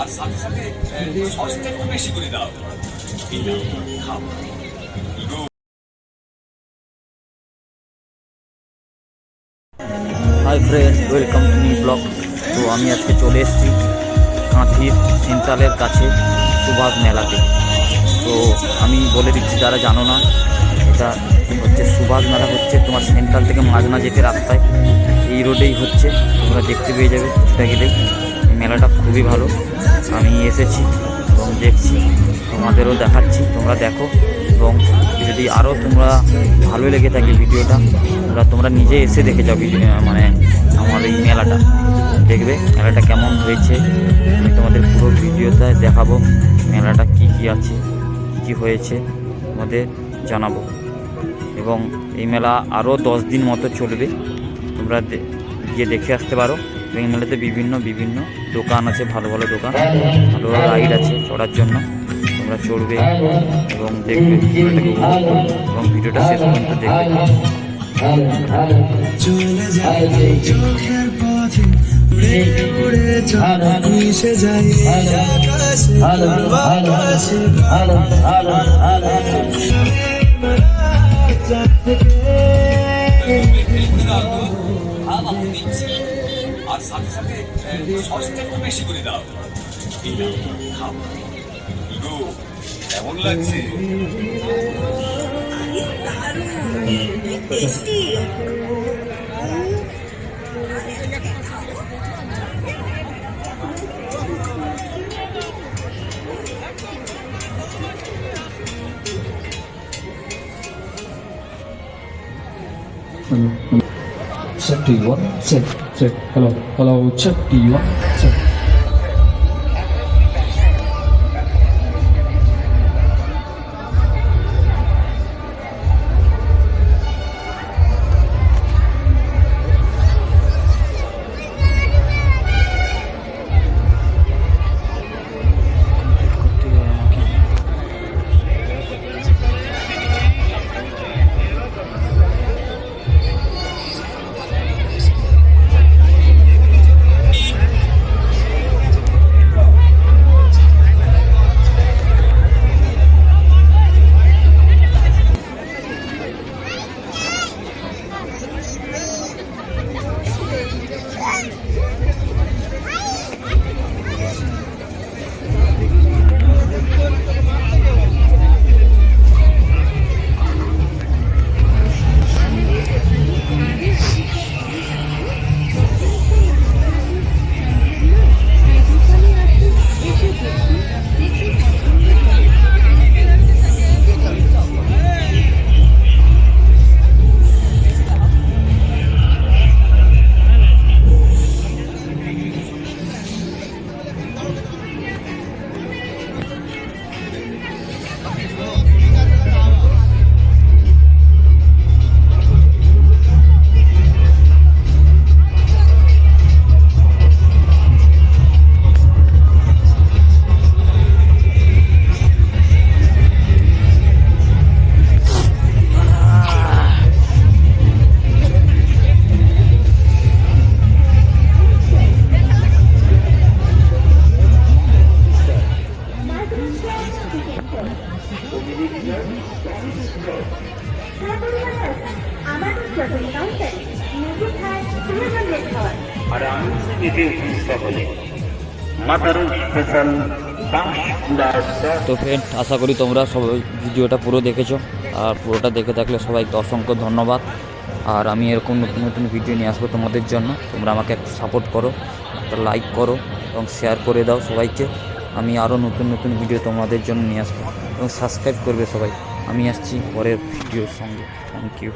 আর সাথে সাথে সস্তা একটু বেশি করে hi friend welcome to new blog তো আমি আজকে চলে এসেছি কাঁথির সেন্ট্রালের কাছে সুভাষ মেলাতে। তো আমি বলে দিচ্ছি, যারা জানো না, এটা হচ্ছে সুভাষ মেলা হচ্ছে তোমার সেন্ট্রাল থেকে মাঝনা যেতে রাস্তায়। এই রোডেই হচ্ছে, তোমরা দেখতে পেয়ে যাবে কিছুটা গেলেই। মেলাটা খুবই ভালো। আমি এসেছি এবং দেখছি, তোমাদেরও দেখাচ্ছি, তোমরা দেখো এবং যদি আরও তোমরা ভালো লেগে থাকে ভিডিওটা, তোমরা তোমরা নিজে এসে দেখে যাও মানে আমার এই মেলাটা। দেখবে মেলাটা কেমন হয়েছে, আমি তোমাদের পুরো ভিডিওতে দেখাবো মেলাটা কি কি আছে, কী কী হয়েছে তোমাদের জানাব। এবং এই মেলা আরও দশ দিন মতো চলবে, তোমরা গিয়ে দেখে আসতে পারো। এই বিভিন্ন বিভিন্ন দোকান আছে, ভালো ভালো দোকান, ভালো রাইড আছে চড়ার জন্য। তোমরা চড়বে এবং দেখবে এবং ভিডিওটা শেষ পর্যন্ত দেখবে। চোখের পথে যায় সাথে সাথে সস্তা একটু বেশি করে দাও। এই নাও, খাও। ইগো কেমন লাগছে? do Check, check. Hello, hello. Check? Check. তো ফ্রেন্ড আশা করি তোমরা সবাই ভিডিওটা পুরো দেখেছ। আর পুরোটা দেখে থাকলে সবাইকে অসংখ্য ধন্যবাদ। আর আমি এরকম নতুন নতুন ভিডিও নিয়ে আসব তোমাদের জন্য। তোমরা আমাকে একটু সাপোর্ট করো, একটা লাইক করো এবং শেয়ার করে দাও সবাইকে। আমি আরও নতুন নতুন ভিডিও তোমাদের জন্য নিয়ে আসব। এবং সাবস্ক্রাইব করবে সবাই। আমি আসছি পরের ভিডিওর সঙ্গে। Thank you